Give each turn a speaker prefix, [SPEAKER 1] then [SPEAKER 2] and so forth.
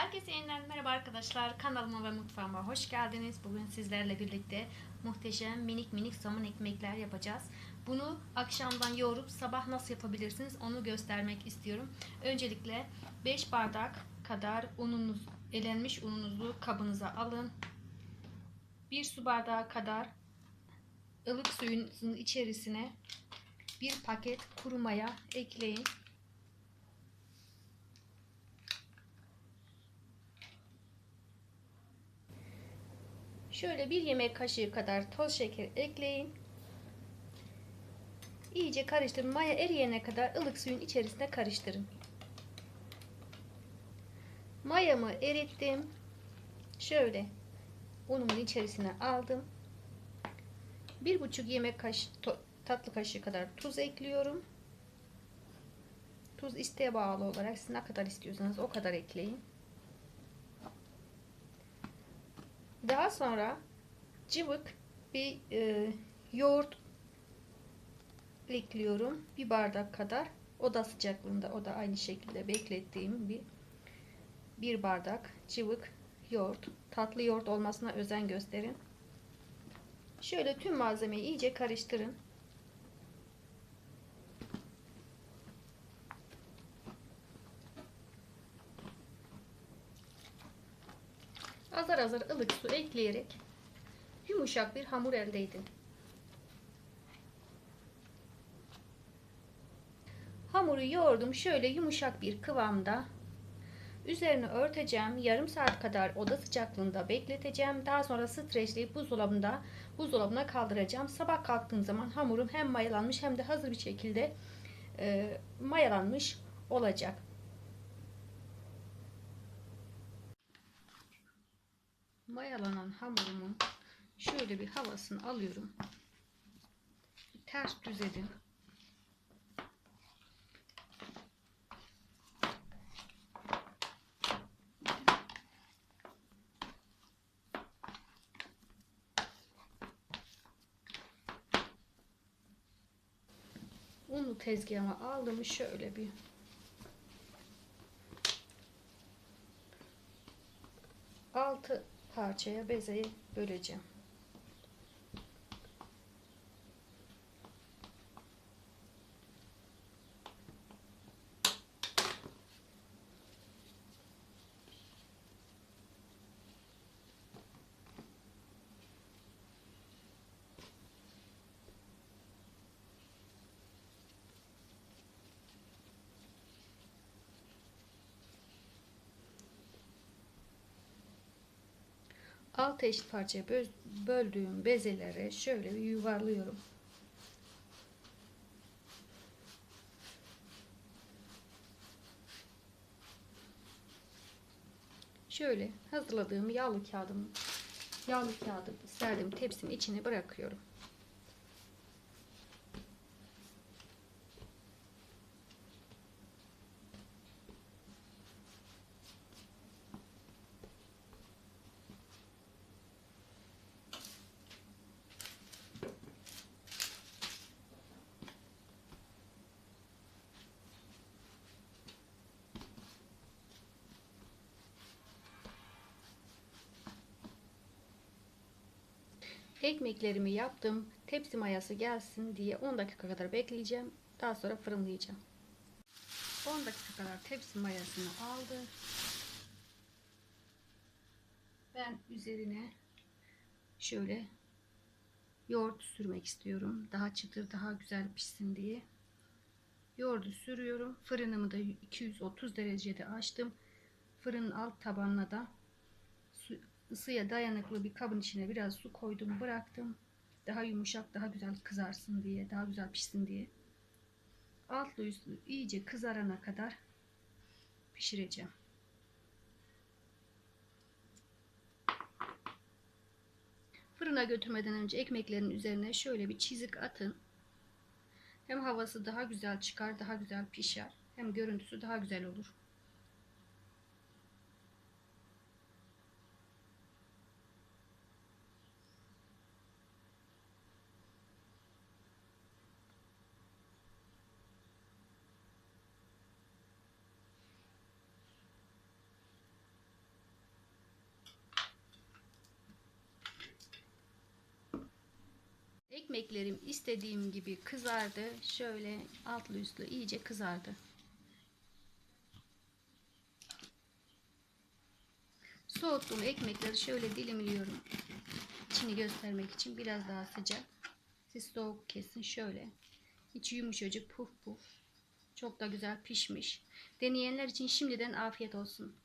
[SPEAKER 1] Herkese yeniden merhaba arkadaşlar. Kanalıma ve mutfağıma hoş geldiniz. Bugün sizlerle birlikte muhteşem minik minik somun ekmekler yapacağız. Bunu akşamdan yoğurup sabah nasıl yapabilirsiniz onu göstermek istiyorum. Öncelikle 5 bardak kadar ununuz, elenmiş ununuzu kabınıza alın. 1 su bardağı kadar ılık suyunuzun içerisine bir paket kuru maya ekleyin. Şöyle bir yemek kaşığı kadar toz şeker ekleyin. İyice karıştırın. Maya eriyene kadar ılık suyun içerisinde karıştırın. Mayamı erittim. Şöyle unumun içerisine aldım. Bir buçuk yemek kaş tatlı kaşığı kadar tuz ekliyorum. Tuz isteğe bağlı olarak siz ne kadar istiyorsanız o kadar ekleyin. Daha sonra cıvık bir e, yoğurt ekliyorum. Bir bardak kadar oda sıcaklığında o da aynı şekilde beklettiğim bir bir bardak cıvık yoğurt. Tatlı yoğurt olmasına özen gösterin. Şöyle tüm malzemeyi iyice karıştırın. Azar azar ılık su ekleyerek yumuşak bir hamur elde edin. Hamuru yoğurdum şöyle yumuşak bir kıvamda. Üzerine örteceğim. Yarım saat kadar oda sıcaklığında bekleteceğim. Daha sonra streçleyip buzdolabında buzdolabına kaldıracağım. Sabah kalktığım zaman hamurum hem mayalanmış hem de hazır bir şekilde e, mayalanmış olacak. Mayalanan hamurumun şöyle bir havasını alıyorum. Ters düz edin. Unu tezgahıma aldım şöyle bir altı parçaya bezeyi böleceğim. Altı eşit parçaya böldüğüm bezeleri şöyle bir yuvarlıyorum. Şöyle hazırladığım yağlı kağıdım yağlı kağıdı serdiğim tepsinin içine bırakıyorum. Ekmeklerimi yaptım. Tepsi mayası gelsin diye 10 dakika kadar bekleyeceğim. Daha sonra fırınlayacağım. 10 dakika kadar tepsi mayasını aldım. Ben üzerine şöyle yoğurt sürmek istiyorum. Daha çıtır, daha güzel pişsin diye. Yoğurdu sürüyorum. Fırınımı da 230 derecede açtım. Fırının alt tabanına da ısıya dayanıklı bir kabın içine biraz su koydum bıraktım. Daha yumuşak daha güzel kızarsın diye daha güzel pişsin diye. Altlı üstlü iyice kızarana kadar pişireceğim. Fırına götürmeden önce ekmeklerin üzerine şöyle bir çizik atın. Hem havası daha güzel çıkar, daha güzel pişer. Hem görüntüsü daha güzel olur. Ekmeklerim istediğim gibi kızardı. Şöyle altlı üstlü iyice kızardı. Soğuttuğum ekmekleri şöyle dilimliyorum. İçini göstermek için biraz daha sıcak. Siz soğuk kesin şöyle. İçi yumuşacık puf puf. Çok da güzel pişmiş. Deneyenler için şimdiden afiyet olsun.